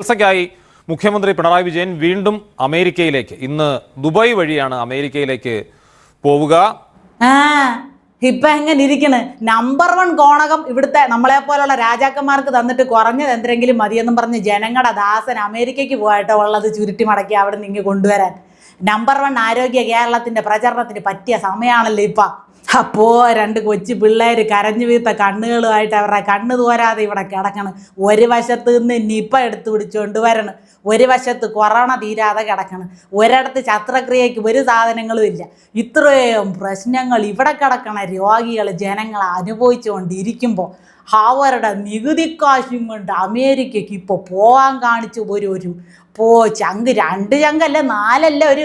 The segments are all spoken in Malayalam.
ചികിത്സയ്ക്കായി മുഖ്യമന്ത്രി പിണറായി വിജയൻ വീണ്ടും അമേരിക്കയിലേക്ക്. ഇന്ന് ദുബായ് വഴിയാണ് അമേരിക്കയിലേക്ക് പോവുക. ഇപ്പൊ എങ്ങനെ ഇരിക്കണ്? നമ്പർ വൺ കോണകം ഇവിടുത്തെ നമ്മളെ പോലുള്ള രാജാക്കന്മാർക്ക് തന്നിട്ട് കുറഞ്ഞത് എന്തെങ്കിലും മതിയെന്നും പറഞ്ഞ് ജനങ്ങളുടെ ദാസൻ അമേരിക്കയ്ക്ക് പോയിട്ടോ ഉള്ളത് ചുരുട്ടി മടക്കി അവിടെ നിന്ന് കൊണ്ടുവരാൻ. നമ്പർ വൺ ആരോഗ്യ കേരളത്തിന്റെ പ്രചരണത്തിന് പറ്റിയ സമയമാണല്ലോ ഇപ്പൊ. അപ്പോ രണ്ട് കൊച്ചു പിള്ളേർ കരഞ്ഞു വീത്ത കണ്ണുകളുമായിട്ട് അവരുടെ കണ്ണ് തോരാതെ ഇവിടെ കിടക്കണം. ഒരു വശത്ത് നിന്ന് നിപ്പ എടുത്ത് പിടിച്ചുകൊണ്ട് വരണം. ഒരു വശത്ത് കൊറോണ തീരാതെ കിടക്കണം. ഒരിടത്ത് ശസ്ത്രക്രിയയ്ക്ക് ഒരു സാധനങ്ങളും ഇല്ല. ഇത്രയും പ്രശ്നങ്ങൾ ഇവിടെ കിടക്കണ രോഗികൾ ജനങ്ങൾ അനുഭവിച്ചുകൊണ്ടിരിക്കുമ്പോൾ അവരുടെ നികുതിക്കാശും കൊണ്ട് അമേരിക്കയ്ക്ക് ഇപ്പോൾ പോകാൻ കാണിച്ചു ഒരു ഒരു പോ ചങ്ക് രണ്ട് ചങ്കല്ല നാലല്ല ഒരു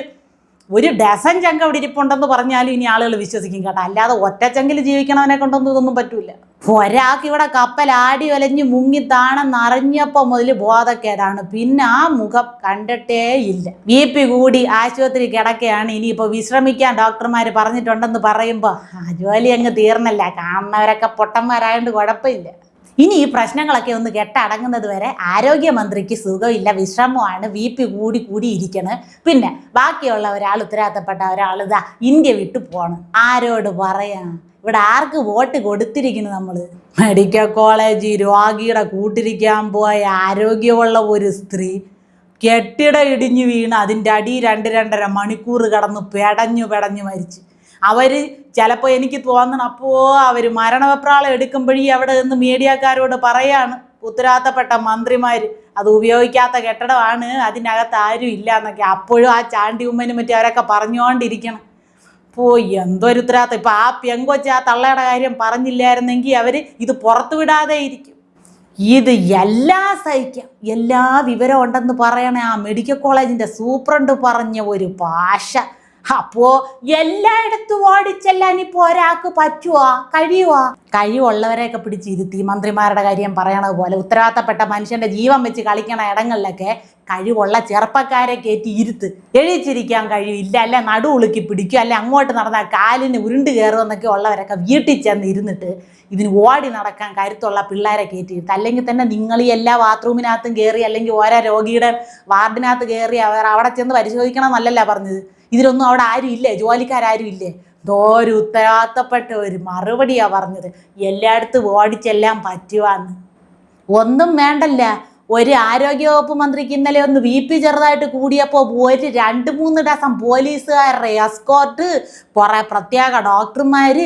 ഒരു ഡസൻ ചങ്ക അവിടെ ഇരിപ്പുണ്ടെന്ന് പറഞ്ഞാലും ഇനി ആളുകൾ വിശ്വസിക്കും കേട്ടോ. അല്ലാതെ ഒറ്റച്ചങ്കിൽ ജീവിക്കണവനെ കൊണ്ടൊന്നും ഇതൊന്നും പറ്റൂല. ഒരാൾക്ക് ഇവിടെ കപ്പൽ ആടി ഒലഞ്ഞ് മുങ്ങി താണെന്നറിഞ്ഞപ്പോൾ മുതൽ ബോധക്കേടാണ് പിന്നെ ആ മുഖം കണ്ടിട്ടേ ഇല്ല. ബി പി കൂടി ആശുപത്രി കിടക്കുകയാണ് ഇനിയിപ്പോൾ വിശ്രമിക്കാൻ ഡോക്ടർമാർ പറഞ്ഞിട്ടുണ്ടെന്ന് പറയുമ്പോൾ ആ ജോലി അങ്ങ് തീർന്നല്ല. കാണുന്നവരൊക്കെ പൊട്ടന്മാരായതുകൊണ്ട് കുഴപ്പമില്ല. ഇനി ഈ പ്രശ്നങ്ങളൊക്കെ ഒന്ന് കെട്ടടങ്ങുന്നത് വരെ ആരോഗ്യമന്ത്രിക്ക് സുഖമില്ല വിശ്രമമാണ് വി പി കൂടി കൂടി ഇരിക്കണ് പിന്നെ ബാക്കിയുള്ള ഒരാൾ ഉത്തരവാദിത്തപ്പെട്ട ഒരാൾ ഇതാ ഇന്ത്യ വിട്ടു പോകണം ആരോട് പറയാ? ഇവിടെ ആർക്ക് വോട്ട് കൊടുത്തിരിക്കുന്നു നമ്മൾ മെഡിക്കൽ കോളേജ് രോഗിയുടെ കൂട്ടിരിക്കാൻ പോയ ആരോഗ്യമുള്ള ഒരു സ്ത്രീ കെട്ടിട ഇടിഞ്ഞു വീണ് അതിന്റെ അടി രണ്ട് രണ്ടര മണിക്കൂർ കടന്ന് പെടഞ്ഞു പെടഞ്ഞു മരിച്ചു. അവർ ചിലപ്പോൾ എനിക്ക് തോന്നണം അപ്പോൾ അവർ മരണവെപ്രാളം എടുക്കുമ്പോഴേ അവിടെ നിന്ന് മീഡിയക്കാരോട് പറയാണ് ഉത്തരവാദിത്തപ്പെട്ട മന്ത്രിമാർ അത് ഉപയോഗിക്കാത്ത കെട്ടിടമാണ് അതിനകത്ത് ആരും ഇല്ല എന്നൊക്കെ. അപ്പോഴും ആ ചാണ്ടി ഉമ്മനും മറ്റും അവരൊക്കെ പറഞ്ഞുകൊണ്ടിരിക്കണം. പോയി എന്തൊരു ഉത്തരവാദിത്തം. ഇപ്പം ആ പെങ്കൊച്ച് ആ തള്ളയുടെ കാര്യം പറഞ്ഞില്ലായിരുന്നെങ്കിൽ അവർ ഇത് പുറത്തു വിടാതെ ഇരിക്കും. ഇത് എല്ലാ സഹിക്കാം. എല്ലാ വിവരം ഉണ്ടെന്ന് പറയണേ ആ മെഡിക്കൽ കോളേജിന്റെ സൂപ്രണ്ട് പറഞ്ഞ ഒരു ഭാഷ അപ്പോ എല്ലായിടത്തും ഓടിച്ചെല്ലാൻ ഇപ്പോ ഒരാൾക്ക് പറ്റുവാ? കഴിയുവാ? കഴിവുള്ളവരെയൊക്കെ പിടിച്ചിരുത്തി മന്ത്രിമാരുടെ കാര്യം പറയണത് പോലെ ഉത്തരവാദിത്തപ്പെട്ട മനുഷ്യന്റെ ജീവൻ വെച്ച് കളിക്കണ ഇടങ്ങളിലൊക്കെ കഴിവുള്ള ചെറുപ്പക്കാരെ കയറ്റി ഇരുത്ത്. എഴുതിച്ചിരിക്കാൻ കഴിയില്ല അല്ലെ നടു ഉളുക്കി പിടിക്കും അല്ലെ അങ്ങോട്ട് നടന്നാൽ കാലിന് ഉരുണ്ട് കയറുമെന്നൊക്കെ ഉള്ളവരൊക്കെ വീട്ടിൽ ചെന്ന് ഇരുന്നിട്ട് ഇതിന് ഓടി നടക്കാൻ കരുത്തുള്ള പിള്ളേരെ കയറ്റി ഇരുത്ത്. അല്ലെങ്കിൽ തന്നെ നിങ്ങൾ ഈ എല്ലാ ബാത്റൂമിനകത്തും കയറി അല്ലെങ്കിൽ ഓരോ രോഗിയുടെ വാർഡിനകത്ത് കയറി അവർ അവിടെ ചെന്ന് പരിശോധിക്കണം എന്നല്ലല്ല പറഞ്ഞത്. ഇതിലൊന്നും അവിടെ ആരും ഇല്ലേ? ജോലിക്കാരും ഇല്ലേ? ദോരു ഉത്തരവാദിത്തപ്പെട്ട ഒരു മറുപടിയാ പറഞ്ഞത്. എല്ലായിടത്തും ഓടിച്ചെല്ലാം പറ്റുവാന്ന്. ഒന്നും വേണ്ടല്ല. ഒരു ആരോഗ്യവകുപ്പ് മന്ത്രിക്ക് ഇന്നലെ ഒന്ന് വി പി ചെറുതായിട്ട് കൂടിയപ്പോൾ ഒരു രണ്ട് മൂന്ന് ഡസം പോലീസുകാരുടെ എസ്കോർട്ട് കുറേ പ്രത്യേക ഡോക്ടർമാർ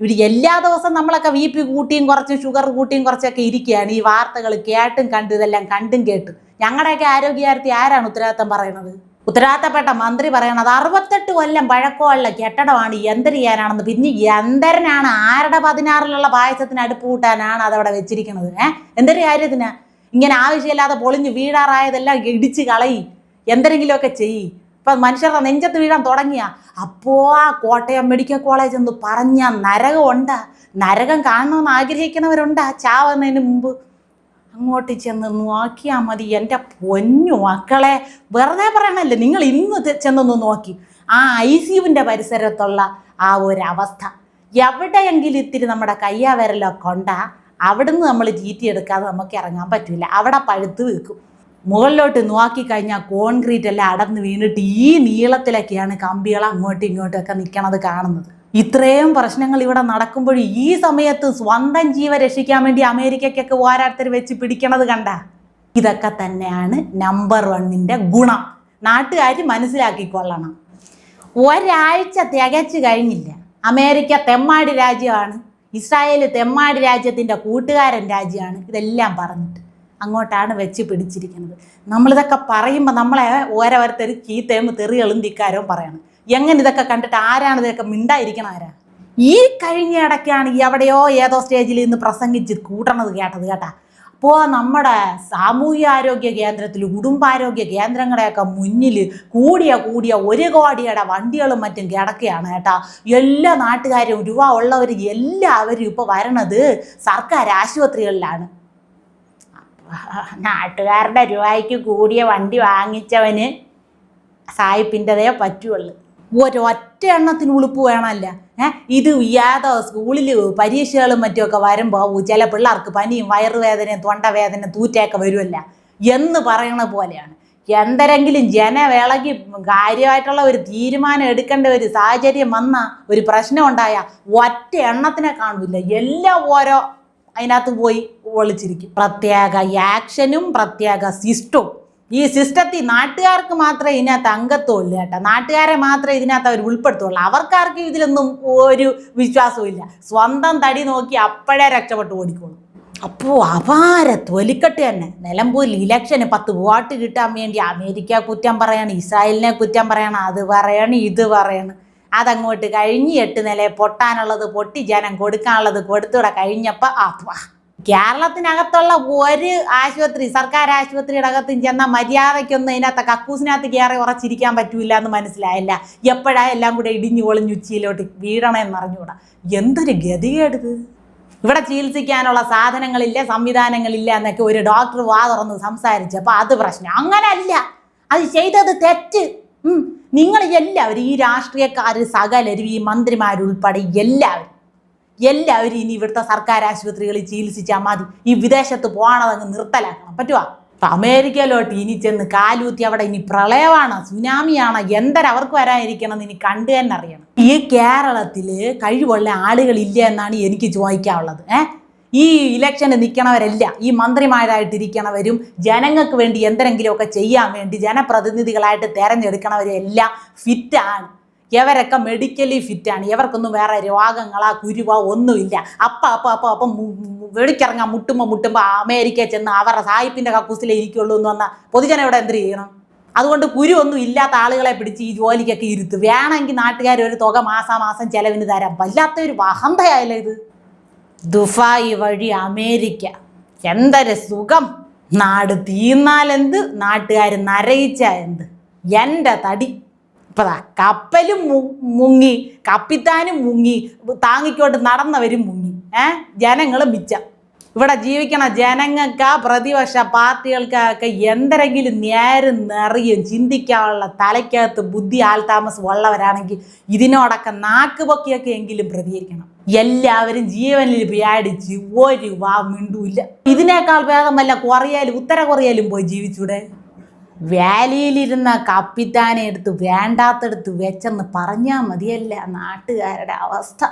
ഇവിടെ എല്ലാ ദിവസവും നമ്മളൊക്കെ വി പി കൂട്ടിയും കുറച്ചും ഷുഗർ കൂട്ടിയും കുറച്ചൊക്കെ ഇരിക്കുകയാണ്. ഈ വാർത്തകൾ കേട്ടും കണ്ടും ഇതെല്ലാം കണ്ടും കേട്ടും. ഞങ്ങളുടെയൊക്കെ ആരോഗ്യകാര്യത്തിൽ ആരാണ് ഉത്തരവാദിത്തം പറയണത് ഉത്തരവാദിത്തപ്പെട്ട മന്ത്രി പറയണത് അറുപത്തെട്ട് കൊല്ലം പഴക്കമുള്ള കെട്ടിടമാണ് യന്ത്രം ചെയ്യാനാണെന്ന്. പിന്നെ യന്ത്രനാണ് ആരുടെ പതിനാറിലുള്ള പായസത്തിന് അടുപ്പ് കൂട്ടാനാണ് അതവിടെ വെച്ചിരിക്കുന്നത്? ഏഹ് എന്തൊരു കാര്യത്തിന്? ഇങ്ങനെ ആവശ്യമില്ലാതെ പൊളിഞ്ഞ് വീഴാറായതെല്ലാം ഇടിച്ച് കളയി. എന്തെങ്കിലുമൊക്കെ ചെയ്യി. ഇപ്പം മനുഷ്യരുടെ നെഞ്ചത്ത് വീഴാൻ തുടങ്ങിയ. അപ്പോൾ ആ കോട്ടയം മെഡിക്കൽ കോളേജ് എന്ന് പറഞ്ഞ നരകമുണ്ട്. നരകം കാണണമെന്ന് ആഗ്രഹിക്കുന്നവരുണ്ടാ. ചാവുന്നതിന് മുമ്പ്. അങ്ങോട്ട് ചെന്ന് നോക്കിയാൽ മതി. എന്റെ പൊന്നു മക്കളെ വെറുതെ പറയണല്ലേ? നിങ്ങൾ ഇന്ന് ചെന്നൊന്ന് നോക്കി. ആ ഐ സിയുവിന്റെ പരിസരത്തുള്ള ആ ഒരവസ്ഥ. എവിടെയെങ്കിലും ഇത്തിരി നമ്മുടെ കയ്യാ വിരലൊക്കെ ഉണ്ടാ? അവിടുന്ന് നമ്മൾ ചീറ്റി എടുക്കാതെ നമുക്ക് ഇറങ്ങാൻ പറ്റില്ല അവിടെ പഴുത്ത് വെക്കും. മുകളിലോട്ട് നോക്കിക്കഴിഞ്ഞാൽ കോൺക്രീറ്റ് എല്ലാം അടർന്ന് വീണിട്ട് ഈ നീളത്തിലൊക്കെയാണ് കമ്പികൾ അങ്ങോട്ടും ഇങ്ങോട്ടും ഒക്കെ നിൽക്കണത് കാണുന്നത്. ഇത്രയും പ്രശ്നങ്ങൾ ഇവിടെ നടക്കുമ്പോൾ ഈ സമയത്ത് സ്വന്തം ജീവ രക്ഷിക്കാൻ വേണ്ടി അമേരിക്കയ്ക്കൊക്കെ ഓരോരുത്തർ വെച്ച് പിടിക്കണത് കണ്ട? ഇതൊക്കെ തന്നെയാണ് നമ്പർ വണ്ണിന്റെ ഗുണം. നാട്ടുകാർ മനസ്സിലാക്കിക്കൊള്ളണം. ഒരാഴ്ച തികച്ചു കഴിഞ്ഞില്ല. അമേരിക്ക തെമ്മാടി രാജ്യമാണ്. ഇസ്രായേൽ തെമ്മാടി രാജ്യത്തിന്റെ കൂട്ടുകാരൻ രാജ്യമാണ്. ഇതെല്ലാം പറഞ്ഞിട്ട് അങ്ങോട്ടാണ് വെച്ച് പിടിച്ചിരിക്കുന്നത്. നമ്മളിതൊക്കെ പറയുമ്പോൾ നമ്മളെ ഓരോരുത്തർ ചീത്തയും തെറികളും തിക്കാരവും പറയണം. എങ്ങനെ ഇതൊക്കെ കണ്ടിട്ട് ആരാണ് ഇതൊക്കെ മിണ്ടായിരിക്കണം ആരാ? ഈ കഴിഞ്ഞ ഇടയ്ക്കാണ് എവിടെയോ ഏതോ സ്റ്റേജിൽ ഇന്ന് പ്രസംഗിച്ച് കൂട്ടണത് കേട്ടത് കേട്ടാ. അപ്പോൾ നമ്മുടെ സാമൂഹ്യാരോഗ്യ കേന്ദ്രത്തിൽ കുടുംബാരോഗ്യ കേന്ദ്രങ്ങളുടെയൊക്കെ മുന്നിൽ കൂടിയ കൂടിയ ഒരു കോടിയുടെ വണ്ടികളും മറ്റും കിടക്കുകയാണ് കേട്ടാ. എല്ലാ നാട്ടുകാരും രൂപ ഉള്ളവർ എല്ലാവരും ഇപ്പോൾ വരണത് സർക്കാർ ആശുപത്രികളിലാണ്. നാട്ടുകാരുടെ രൂപയ്ക്ക് കൂടിയ വണ്ടി വാങ്ങിച്ചവന് സായിപ്പിന്റെതേ പറ്റുള്ളൂ. ഒരൊറ്റ എണ്ണത്തിന് ഉളുപ്പ് വേണമല്ല. ഏ? ഇത് യാതോ സ്കൂളിൽ പരീക്ഷകളും മറ്റുമൊക്കെ വരുമ്പോൾ ചില പിള്ളേർക്ക് പനിയും വയറുവേദനയും തൊണ്ടവേദനയും തൂറ്റയൊക്കെ വരുമല്ല എന്ന് പറയണ പോലെയാണ്. എന്തെങ്കിലും ജനവേളയ്ക്ക് കാര്യമായിട്ടുള്ള ഒരു തീരുമാനം എടുക്കേണ്ട ഒരു സാഹചര്യം വന്ന ഒരു പ്രശ്നം ഉണ്ടായ ഒറ്റ എണ്ണത്തിനെ കാണില്ല. എല്ലാം ഓരോ അതിനകത്ത് പോയി ഒളിച്ചിരിക്കും. പ്രത്യേക ആക്ഷനും പ്രത്യേക സിസ്റ്റവും ഈ സിസ്റ്റത്തിൽ നാട്ടുകാർക്ക് മാത്രമേ ഇതിനകത്ത് അംഗത്വമില്ല കേട്ടോ. നാട്ടുകാരെ മാത്രമേ ഇതിനകത്ത് അവർ ഉൾപ്പെടുത്തുള്ളൂ. അവർക്കാർക്കും ഇതിലൊന്നും ഒരു വിശ്വാസവും സ്വന്തം തടി നോക്കി അപ്പോഴേ രക്ഷപ്പെട്ട് ഓടിക്കോളൂ. അപ്പോൾ അപാര തൊലിക്കെട്ട് തന്നെ. നിലമ്പൂരിൽ ഇലക്ഷന് പത്ത് വോട്ട് കിട്ടാൻ വേണ്ടി അമേരിക്ക കുറ്റം പറയണം ഇസ്രായേലിനെ കുറ്റം പറയണം അത് പറയണം ഇത് പറയണം. അതങ്ങോട്ട് കഴിഞ്ഞ് എട്ട് നില പൊട്ടാനുള്ളത് പൊട്ടി ജനം കൊടുക്കാനുള്ളത് കൊടുത്തൂടെ കഴിഞ്ഞപ്പോൾ ആ. കേരളത്തിനകത്തുള്ള ഒരു ആശുപത്രി സർക്കാർ ആശുപത്രിയുടെ അകത്തും ചെന്ന മര്യാദയ്ക്കൊന്നും അതിനകത്ത് കക്കൂസിനകത്ത് കയറി ഉറച്ചിരിക്കാൻ പറ്റൂല എന്ന് മനസ്സിലായില്ല. എപ്പോഴാ എല്ലാം കൂടെ ഇടിഞ്ഞു ഒളിഞ്ഞ് ഉച്ചയിലോട്ട് വീഴണമെന്ന് അറിഞ്ഞുകൂടാ? എന്തൊരു ഗതികേടിത്? ഇവിടെ ചികിത്സിക്കാനുള്ള സാധനങ്ങളില്ല സംവിധാനങ്ങളില്ല എന്നൊക്കെ ഒരു ഡോക്ടർ വാ തുറന്ന് സംസാരിച്ചപ്പോൾ അത് പ്രശ്നം. അങ്ങനല്ല. അത് ചെയ്തത് തെറ്റ്. നിങ്ങൾ എല്ലാവരും ഈ രാഷ്ട്രീയക്കാർ സകലരും ഈ മന്ത്രിമാരുൾപ്പെടെ എല്ലാവരും എല്ലാവരും ഇനി ഇവിടുത്തെ സർക്കാർ ആശുപത്രികളിൽ ചികിത്സിച്ചാൽ മതി. ഈ വിദേശത്ത് പോകണതങ്ങ് നിർത്തലാക്കണം. പറ്റുവാ? അമേരിക്കയിലോട്ട് ഇനി ചെന്ന് കാലൂത്തി അവിടെ ഇനി പ്രളയമാണ് സുനാമിയാണ് എന്തര അവർക്ക് വരാനിരിക്കണം ഇനി കണ്ടു തന്നെ അറിയണം. ഈ കേരളത്തിൽ കഴിവുള്ള ആളുകളില്ല എന്നാണ് എനിക്ക് ചോദിക്കാനുള്ളത്. ഏഹ് ഈ ഇലക്ഷന് നിൽക്കണവരല്ല ഈ മന്ത്രിമാരായിട്ടിരിക്കണവരും ജനങ്ങൾക്ക് വേണ്ടി എന്തെങ്കിലുമൊക്കെ ചെയ്യാൻ വേണ്ടി ജനപ്രതിനിധികളായിട്ട് തിരഞ്ഞെടുക്കണവരും എല്ലാം ഫിറ്റാണ് ഇവരൊക്കെ മെഡിക്കലി ഫിറ്റാണ് ഇവർക്കൊന്നും വേറെ രോഗങ്ങളാ കുരുവോ ഒന്നുമില്ല. അപ്പം അപ്പം അപ്പം അപ്പം വെടിക്കിറങ്ങാൻ മുട്ടുമ്പോൾ മുട്ടുമ്പോൾ അമേരിക്കയിൽ ചെന്ന് അവരുടെ സായിപ്പിന്റെ കക്കൂസിലേ ഇരിക്കുള്ളൂ എന്ന് വന്നാൽ പൊതുജനം ഇവിടെ എന്ത് ചെയ്യണം? അതുകൊണ്ട് കുരു ഒന്നും ഇല്ലാത്ത ആളുകളെ പിടിച്ച് ഈ ജോലിക്കൊക്കെ ഇരുത്ത്. വേണമെങ്കിൽ നാട്ടുകാർ ഒരു തുക മാസാമാസം ചെലവിന് തരാം. വല്ലാത്ത ഒരു വഹന്തയായല്ലോ ഇത്. ദുഫായി വഴി അമേരിക്ക. എന്തൊരു സുഖം. നാട് തീർന്നാലെന്ത് നാട്ടുകാർ നരയിച്ച എന്ത്? എന്റെ തടി. ഇപ്പം ദാ കപ്പലും മുങ്ങി കപ്പിത്താനും മുങ്ങി താങ്ങിക്കോട്ട് നടന്നവരും മുങ്ങി. ഏ? ജനങ്ങൾ മിച്ച. ഇവിടെ ജീവിക്കണ ജനങ്ങൾക്ക് പ്രതിപക്ഷ പാർട്ടികൾക്കൊക്കെ എന്തെങ്കിലും നേരം നിറയും ചിന്തിക്കാനുള്ള തലയ്ക്കകത്ത് ബുദ്ധി ആൽതാമസം ഉള്ളവരാണെങ്കിൽ ഇതിനോടൊക്കെ നാക്ക് പൊക്കിയൊക്കെ എങ്കിലും പ്രതികരിക്കണം. എല്ലാവരും ജീവനിൽ പേടിച്ച് ഒരു വാ മിണ്ടൂല്ല. ഇതിനേക്കാൾ ഭേദം വല്ല കൊറിയയിലും ഉത്തര കൊറിയയിലും പോയി ജീവിച്ചൂടെ? വാലിയിലിരുന്ന കപ്പിത്താനെ എടുത്ത് വേണ്ടാത്തടുത്ത് വെച്ചെന്ന് പറഞ്ഞാൽ മതിയല്ല നാട്ടുകാരുടെ അവസ്ഥ.